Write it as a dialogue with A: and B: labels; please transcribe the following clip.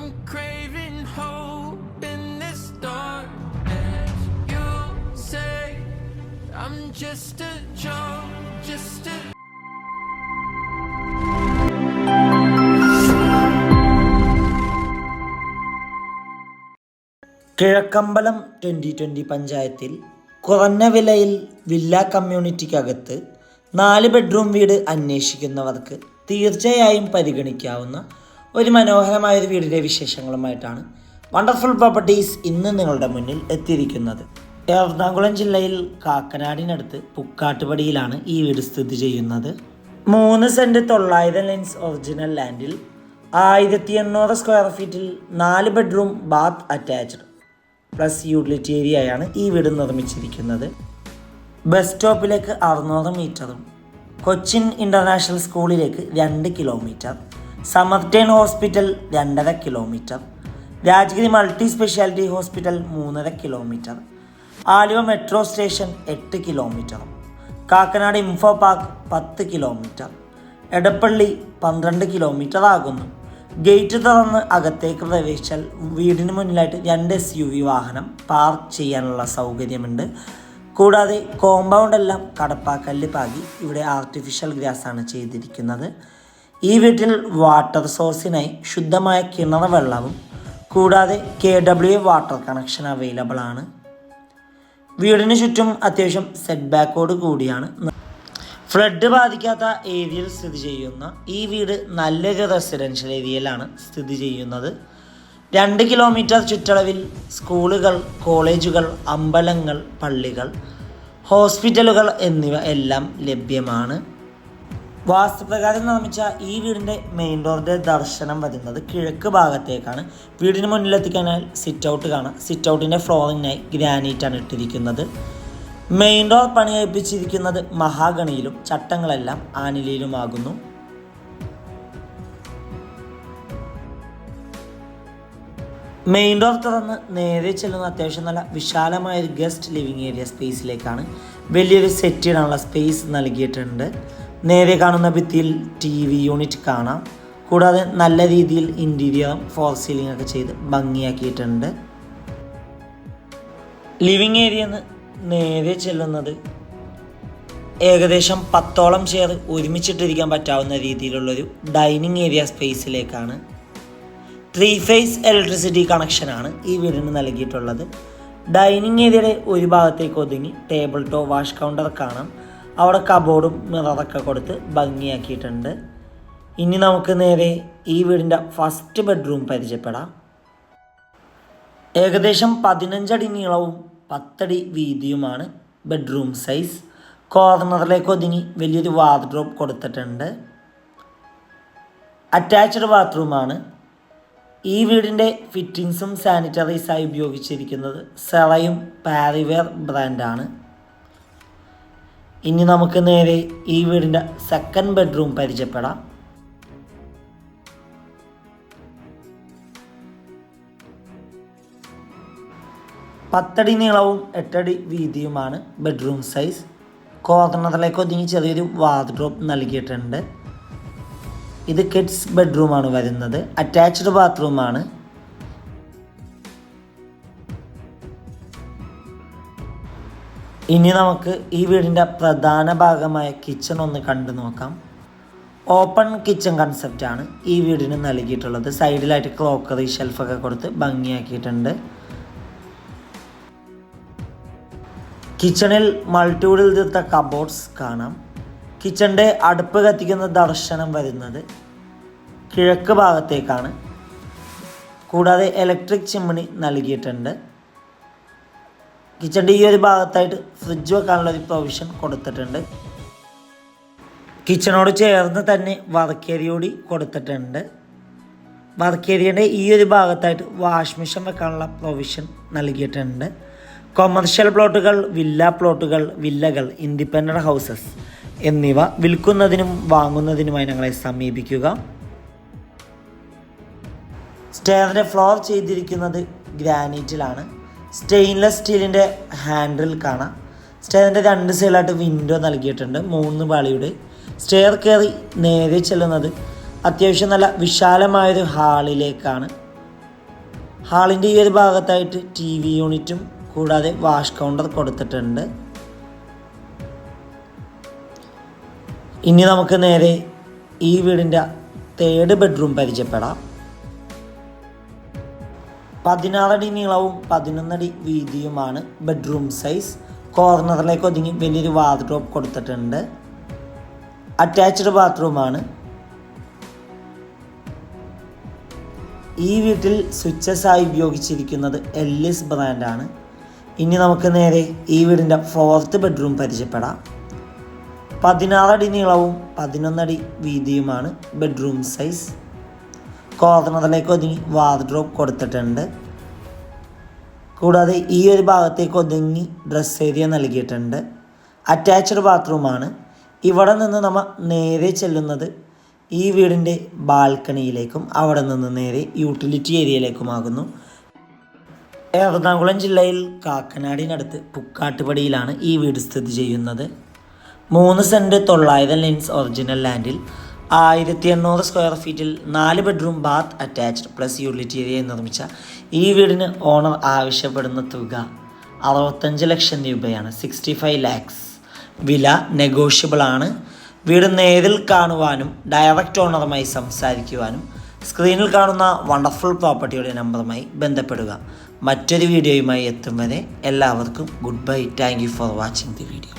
A: I'm craving hope in this darkness. You say I'm just a joke, just a
B: Kizhakkambalam twenty twenty പഞ്ചായത്തിൽ കുറഞ്ഞ വിലയിൽ villa കമ്മ്യൂണിറ്റിക്കകത്ത് നാല് bedroom വീട് അന്വേഷിക്കുന്നവർക്ക് തീർച്ചയായും പരിഗണിക്കാവുന്ന ഒരു മനോഹരമായ ഒരു വീടിന്റെ വിശേഷങ്ങളുമായിട്ടാണ് വണ്ടർഫുൾ പ്രോപ്പർട്ടീസ് ഇന്ന് നിങ്ങളുടെ മുന്നിൽ എത്തിയിരിക്കുന്നത്. എറണാകുളം ജില്ലയിൽ കാക്കനാടിനടുത്ത് പുക്കാട്ടുപടിയിലാണ് ഈ വീട് സ്ഥിതി ചെയ്യുന്നത്. മൂന്ന് സെന്റ് തൊള്ളായിരം ലെൻസ് ഒറിജിനൽ ലാൻഡിൽ ആയിരത്തി എണ്ണൂറ് സ്ക്വയർ ഫീറ്റിൽ നാല് bedroom bath attached plus utility ഏരിയയാണ് ഈ വീട് നിർമ്മിച്ചിരിക്കുന്നത്. ബസ് സ്റ്റോപ്പിലേക്ക് അറുന്നൂറ് മീറ്ററും കൊച്ചിൻ ഇന്റർനാഷണൽ സ്കൂളിലേക്ക് രണ്ട് കിലോമീറ്റർ സമർട്ടേൺ ഹോസ്പിറ്റൽ രണ്ടര kilometre. Rajagiri multi speciality hospital മൂന്നര കിലോമീറ്റർ. ആലുവ മെട്രോ സ്റ്റേഷൻ എട്ട് കിലോമീറ്റർ. കാക്കനാട് ഇൻഫോ പാർക്ക് പത്ത് കിലോമീറ്റർ. എടപ്പള്ളി പന്ത്രണ്ട് കിലോമീറ്റർ ആകുന്നു. ഗേറ്റ് തുറന്ന് അകത്തേക്ക് പ്രവേശിച്ചാൽ വീടിന് മുന്നിലായിട്ട് രണ്ട് എസ് യു വി വാഹനം പാർക്ക് ചെയ്യാനുള്ള സൗകര്യമുണ്ട്. കൂടാതെ കോമ്പൗണ്ട് എല്ലാം കടപ്പാക്കല്ല് പാകി. ഇവിടെ ആർട്ടിഫിഷ്യൽ ഗ്രാസ് ആണ് ചെയ്തിരിക്കുന്നത്. ഈ വീട്ടിൽ വാട്ടർ സോഴ്സിനായി ശുദ്ധമായ കിണർ വെള്ളവും കൂടാതെ K W water connection available ആണ്. വീടിന് ചുറ്റും അത്യാവശ്യം സെറ്റ് ബാക്കോട് കൂടിയാണ്. ഫ്ലഡ് ബാധിക്കാത്ത ഏരിയയിൽ സ്ഥിതി ചെയ്യുന്ന ഈ വീട് നല്ലൊരു റെസിഡൻഷ്യൽ ഏരിയയിലാണ് സ്ഥിതി ചെയ്യുന്നത്. രണ്ട് കിലോമീറ്റർ ചുറ്റളവിൽ സ്കൂളുകൾ കോളേജുകൾ അമ്പലങ്ങൾ പള്ളികൾ ഹോസ്പിറ്റലുകൾ എന്നിവ എല്ലാം ലഭ്യമാണ്. വാസ്തുപ്രകാരം നിർമ്മിച്ച ഈ വീടിന്റെ മെയിൻ ഡോറിന്റെ ദർശനം വരുന്നത് കിഴക്ക് ഭാഗത്തേക്കാണ്. വീടിന് മുന്നിലെത്തിക്കാനാൽ സിറ്റ് ഔട്ട് കാണാം. സിറ്റ് ഔട്ടിന്റെ ഫ്ലോറിങ്ങിനായി ഗ്രാനൈറ്റാണ് ഇട്ടിരിക്കുന്നത്. മെയിൻ ഡോർ പണിയപ്പിച്ചിരിക്കുന്നത് മഹാഗണിയിലും ചട്ടങ്ങളെല്ലാം ആനിലയിലുമാകുന്നു. മെയിൻ ഡോർ തുറന്ന് നേരെ ചെല്ലുന്ന അത്യാവശ്യം നല്ല വിശാലമായ ഒരു ഗസ്റ്റ് ലിവിങ് ഏരിയ സ്പേസിലേക്കാണ് വലിയൊരു സെറ്റ് സ്പേസ് നൽകിയിട്ടുണ്ട്. നേരെ കാണുന്ന ഭിത്തിയിൽ ടി വി യൂണിറ്റ് കാണാം. കൂടാതെ നല്ല രീതിയിൽ ഇന്റീരിയർ ഫോർ സീലിംഗ് ഒക്കെ ചെയ്ത് ഭംഗിയാക്കിയിട്ടുണ്ട്. ലിവിങ് ഏരിയ നേരെ ചെല്ലുന്നത് ഏകദേശം പത്തോളം ചെയർ ഒരുമിച്ചിട്ടിരിക്കാൻ പറ്റാവുന്ന രീതിയിലുള്ളൊരു ഡൈനിങ് ഏരിയ സ്പേസിലേക്കാണ് ത്രീ ഫേസ് ഇലക്ട്രിസിറ്റി കണക്ഷനാണ് ഈ വീടിന് നൽകിയിട്ടുള്ളത്. ഡൈനിങ് ഏരിയയുടെ ഒരു ഭാഗത്തേക്ക് ഒതുങ്ങി ടേബിൾ ടോ വാഷ് കൗണ്ടർ കാണാം. അവിടെ കബോർഡും മിററൊക്കെ കൊടുത്ത് ഭംഗിയാക്കിയിട്ടുണ്ട്. ഇനി നമുക്ക് നേരെ ഈ വീടിന്റെ ഫസ്റ്റ് ബെഡ്റൂം പരിചയപ്പെടാം. ഏകദേശം പതിനഞ്ചടി നീളവും പത്തടി വീതിയുമാണ് ബെഡ്റൂം സൈസ് കോർണറിലേക്ക് ഒതുങ്ങി വലിയൊരു വാർഡ്രോബ് കൊടുത്തിട്ടുണ്ട്. അറ്റാച്ച്ഡ് ബാത്റൂമാണ് ഈ വീടിന്റെ ഫിറ്റിങ്സും സാനിറ്ററീസായി ഉപയോഗിച്ചിരിക്കുന്നത്. സെറയും പാരിവെയർ ബ്രാൻഡാണ് ഇനി നമുക്ക് നേരെ ഈ വീടിന്റെ സെക്കൻഡ് ബെഡ്റൂം പരിചയപ്പെടാം. പത്തടി നീളവും എട്ടടി വീതിയുമാണ് ബെഡ്റൂം സൈസ് കോർണറിലേക്ക് ഒതുങ്ങി ചെറിയൊരു വാർഡ്രോപ്പ് നൽകിയിട്ടുണ്ട്. ഇത് കിഡ്സ് ബെഡ്റൂമാണ് വരുന്നത്. അറ്റാച്ച്ഡ് ബാത്റൂമാണ് ഇനി നമുക്ക് ഈ വീടിന്റെ പ്രധാന ഭാഗമായ കിച്ചൺ ഒന്ന് കണ്ടു നോക്കാം. ഓപ്പൺ കിച്ചൺ കൺസെപ്റ്റാണ് ഈ വീടിന് നൽകിയിട്ടുള്ളത്. സൈഡിലായിട്ട് ക്രോക്കറി ഷെൽഫൊക്കെ കൊടുത്ത് ഭംഗിയാക്കിയിട്ടുണ്ട്. കിച്ചണിൽ മൾട്ടിവുഡിൽ തീർത്ത കബോർഡ്സ് കാണാം. കിച്ചണിന്റെ അടുപ്പ് കത്തിക്കുന്ന ദർശനം വരുന്നത് കിഴക്ക് ഭാഗത്തേക്കാണ്. കൂടാതെ ഇലക്ട്രിക് ചിമ്മിണി നൽകിയിട്ടുണ്ട്. കിച്ചണിന്റെ ഈ ഒരു ഭാഗത്തായിട്ട് ഫ്രിഡ്ജ് വെക്കാനുള്ള ഒരു പ്രൊവിഷൻ കൊടുത്തിട്ടുണ്ട്. കിച്ചണോട് ചേർന്ന് തന്നെ വർക്കേരിയോടി കൊടുത്തിട്ടുണ്ട്. വർക്കേരിയയുടെ ഈ ഒരു ഭാഗത്തായിട്ട് വാഷ് മെഷീൻ വെക്കാനുള്ള പ്രൊവിഷൻ നൽകിയിട്ടുണ്ട്. കൊമേർഷ്യൽ പ്ലോട്ടുകൾ വില്ല പ്ലോട്ടുകൾ വില്ലകൾ ഇൻഡിപെൻഡന്റ് ഹൗസസ് എന്നിവ വിൽക്കുന്നതിനും വാങ്ങുന്നതിനുമായി ഞങ്ങളെ സമീപിക്കുക. സ്റ്റെയറിന്റെ ഫ്ലോർ ചെയ്തിരിക്കുന്നത് ഗ്രാനൈറ്റിലാണ് സ്റ്റെയിൻലെസ് സ്റ്റീലിന്റെ ഹാൻഡിൽ കാണാം. സ്റ്റെയറിന്റെ രണ്ട് സൈഡിലായിട്ട് വിൻഡോ നൽകിയിട്ടുണ്ട്. മൂന്ന് പാളിയുടെ. സ്റ്റെയർ കയറി നേരെ ചെല്ലുന്നത് അത്യാവശ്യം നല്ല വിശാലമായൊരു ഹാളിലേക്കാണ് ഹാളിന്റെ ഈ ഒരു ഭാഗത്തായിട്ട് ടി വി യൂണിറ്റും കൂടാതെ വാഷ് കൗണ്ടർ കൊടുത്തിട്ടുണ്ട്. ഇനി നമുക്ക് നേരെ ഈ വീടിന്റെ തേർഡ് ബെഡ്റൂം പരിചയപ്പെടാം. പതിനാറടി നീളവും പതിനൊന്നടി വീതിയുമാണ് ബെഡ്റൂം സൈസ് കോർണറിലേക്ക് ഒതുങ്ങി വലിയൊരു വാർഡ്രോബ് കൊടുത്തിട്ടുണ്ട്. അറ്റാച്ച്ഡ് ബാത്റൂമാണ് ഈ വീട്ടിൽ സ്വിച്ചസ് ആയി ഉപയോഗിച്ചിരിക്കുന്നത് എൽ എസ് ബ്രാൻഡാണ് ഇനി നമുക്ക് നേരെ ഈ വീടിന്റെ ഫോർത്ത് ബെഡ്റൂം പരിചയപ്പെടാം. പതിനാറടി നീളവും പതിനൊന്നടി വീതിയുമാണ് ബെഡ്റൂം സൈസ് കോർണറിലേക്ക് ഒതുങ്ങി വാർഡ്രോബ് കൊടുത്തിട്ടുണ്ട്. കൂടാതെ ഈ ഒരു ഭാഗത്തേക്ക് ഒതുങ്ങി ഡ്രസ് ഏരിയ നൽകിയിട്ടുണ്ട്. അറ്റാച്ച്ഡ് ബാത്റൂമാണ് ഇവിടെ നിന്ന് നമ്മൾ നേരെ ചെല്ലുന്നത് ഈ വീടിന്റെ ബാൽക്കണിയിലേക്കും അവിടെ നിന്ന് നേരെ യൂട്ടിലിറ്റി ഏരിയയിലേക്കുമാകുന്നു എറണാകുളം ജില്ലയിൽ കാക്കനാടിനടുത്ത് പുക്കാട്ടുപടിയിലാണ് ഈ വീട് സ്ഥിതി ചെയ്യുന്നത്. മൂന്ന് സെന്റ് തൊള്ളായിരം ലെൻസ് ഒറിജിനൽ ലാൻഡിൽ ആയിരത്തി എണ്ണൂറ് സ്ക്വയർ ഫീറ്റിൽ നാല് bedroom bath attached plus utility area നിർമ്മിച്ച ഈ വീടിന് ഓണർ ആവശ്യപ്പെടുന്ന തുക അറുപത്തഞ്ച് ലക്ഷം രൂപയാണ്. സിക്സ്റ്റി ഫൈവ് ലാക്സ് വില നെഗോഷ്യബിൾ ആണ്. വീട് നേരിൽ കാണുവാനും ഡയറക്റ്റ് ഓണറുമായി സംസാരിക്കുവാനും സ്ക്രീനിൽ കാണുന്ന വണ്ടർഫുൾ പ്രോപ്പർട്ടിയുടെ നമ്പറുമായി ബന്ധപ്പെടുക. മറ്റൊരു വീഡിയോയുമായി എത്തും വരെ എല്ലാവർക്കും goodbye thank for watching the video